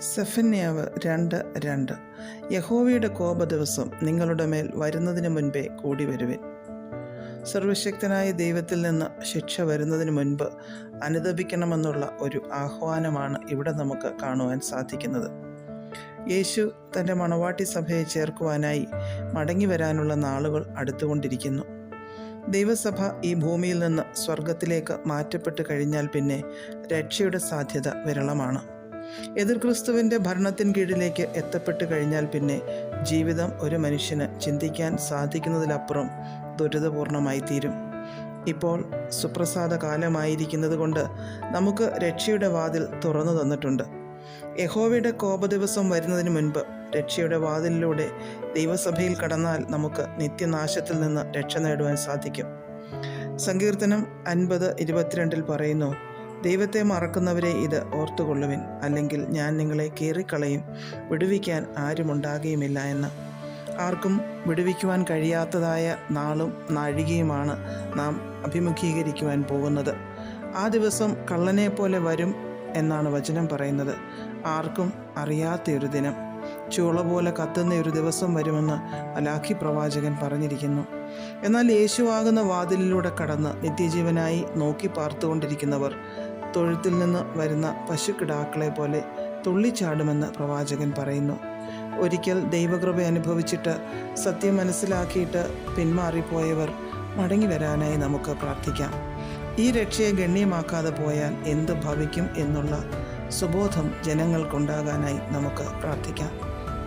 സെഫന്യാവ് രണ്ട് രണ്ട്. യഹോവയുടെ കോപ ദിവസം നിങ്ങളുടെ മേൽ വരുന്നതിന് മുൻപേ കൂടി വരുവിൻ. സർവശക്തനായ ദൈവത്തിൽ നിന്ന് ശിക്ഷ വരുന്നതിന് മുൻപ് അനുദപിക്കണമെന്നുള്ള ഒരു ആഹ്വാനമാണ് ഇവിടെ നമുക്ക് കാണുവാൻ സാധിക്കുന്നത്. യേശു തന്റെ മണവാട്ടി സഭയെ ചേർക്കുവാനായി മടങ്ങി വരാനുള്ള നാളുകൾ അടുത്തുകൊണ്ടിരിക്കുന്നു. ദൈവസഭ ഈ ഭൂമിയിൽ നിന്ന് സ്വർഗത്തിലേക്ക് മാറ്റപ്പെട്ട് കഴിഞ്ഞാൽ പിന്നെ രക്ഷയുടെ സാധ്യത വിരളമാണ്. എതിർ ക്രിസ്തുവിന്റെ ഭരണത്തിൻ കീഴിലേക്ക് എത്തപ്പെട്ട് കഴിഞ്ഞാൽ പിന്നെ ജീവിതം ഒരു മനുഷ്യന് ചിന്തിക്കാൻ സാധിക്കുന്നതിലപ്പുറം ദുരിതപൂർണമായി തീരും ഇപ്പോൾ സുപ്രസാദ കാലമായിരിക്കുന്നത് കൊണ്ട് നമുക്ക് രക്ഷയുടെ വാതിൽ തുറന്നു തന്നിട്ടുണ്ട്. യഹോവയുടെ കോപദിവസം വരുന്നതിന് മുൻപ് രക്ഷയുടെ വാതിലിലൂടെ ദൈവസഭയിൽ കടന്നാൽ നമുക്ക് നിത്യനാശത്തിൽ നിന്ന് രക്ഷ നേടുവാൻ സാധിക്കും. സങ്കീർത്തനം അൻപത് ഇരുപത്തിരണ്ടിൽ പറയുന്നു ദൈവത്തെ മറക്കുന്നവരെ ഇത് ഓർത്തുകൊള്ളുവിൻ. അല്ലെങ്കിൽ ഞാൻ നിങ്ങളെ കീറിക്കളയും വിടുവിക്കാൻ ആരുമുണ്ടാകുകയുമില്ല എന്ന്. ആർക്കും വിടുവിക്കുവാൻ കഴിയാത്തതായ നാളും നാഴികയുമാണ് നാം അഭിമുഖീകരിക്കുവാൻ പോകുന്നത്. ആ ദിവസം കള്ളനെ പോലെ വരും എന്നാണ് വചനം പറയുന്നത്. ആർക്കും അറിയാത്തൊരു ദിനം. ചുള പോലെ കത്തുന്ന ഒരു ദിവസം വരുമെന്ന് അലാഖി പ്രവാചകൻ പറഞ്ഞിരിക്കുന്നു. എന്നാൽ യേശുവാകുന്ന വാതിലിലൂടെ കടന്ന് നിത്യജീവനായി നോക്കി പാർത്തുകൊണ്ടിരിക്കുന്നവർ തൊഴുത്തിൽ നിന്ന് വരുന്ന പശുക്കിടാക്കളെ പോലെ തുള്ളിച്ചാടുമെന്ന് പ്രവാചകൻ പറയുന്നു. ഒരിക്കൽ ദൈവകൃപ അനുഭവിച്ചിട്ട് സത്യം മനസ്സിലാക്കിയിട്ട് പിന്മാറിപ്പോയവർ മടങ്ങി വരാനായി നമുക്ക് പ്രാർത്ഥിക്കാം. ഈ രക്ഷയെ ഗണ്യമാക്കാതെ പോയാൽ എന്ത് ഭവിക്കും എന്നുള്ള സുബോധം ജനങ്ങൾക്കുണ്ടാകാനായി നമുക്ക് പ്രാർത്ഥിക്കാം.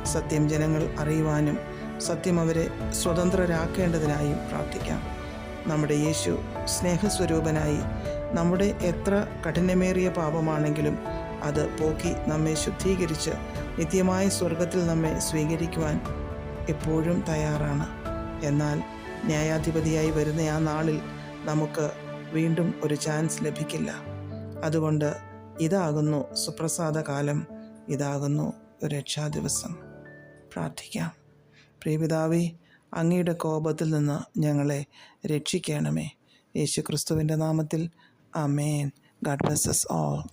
സത്യം ജനങ്ങൾ അറിയുവാനും സത്യം അവരെ സ്വതന്ത്രരാക്കേണ്ടതിനായും പ്രാർത്ഥിക്കാം. നമ്മുടെ യേശു സ്നേഹസ്വരൂപനായി നമ്മുടെ എത്ര കഠിനമേറിയ പാപമാണെങ്കിലും അത് പോക്കി നമ്മെ ശുദ്ധീകരിച്ച് നിത്യമായ സ്വർഗത്തിൽ നമ്മെ സ്വീകരിക്കുവാൻ എപ്പോഴും തയ്യാറാണ്. എന്നാൽ ന്യായാധിപതിയായി വരുന്ന ആ നാളിൽ നമുക്ക് വീണ്ടും ഒരു ചാൻസ് ലഭിക്കില്ല. അതുകൊണ്ട് ഇതാകുന്നു സുപ്രസാദ കാലം ഇതാകുന്നു രക്ഷാദിവസം പ്രാർത്ഥിക്കാം. പ്രിയപിതാവേ അങ്ങയുടെ കോപത്തിൽ നിന്ന് ഞങ്ങളെ രക്ഷിക്കണമേ. യേശു ക്രിസ്തുവിന്റെ നാമത്തിൽ Amen. God bless us all.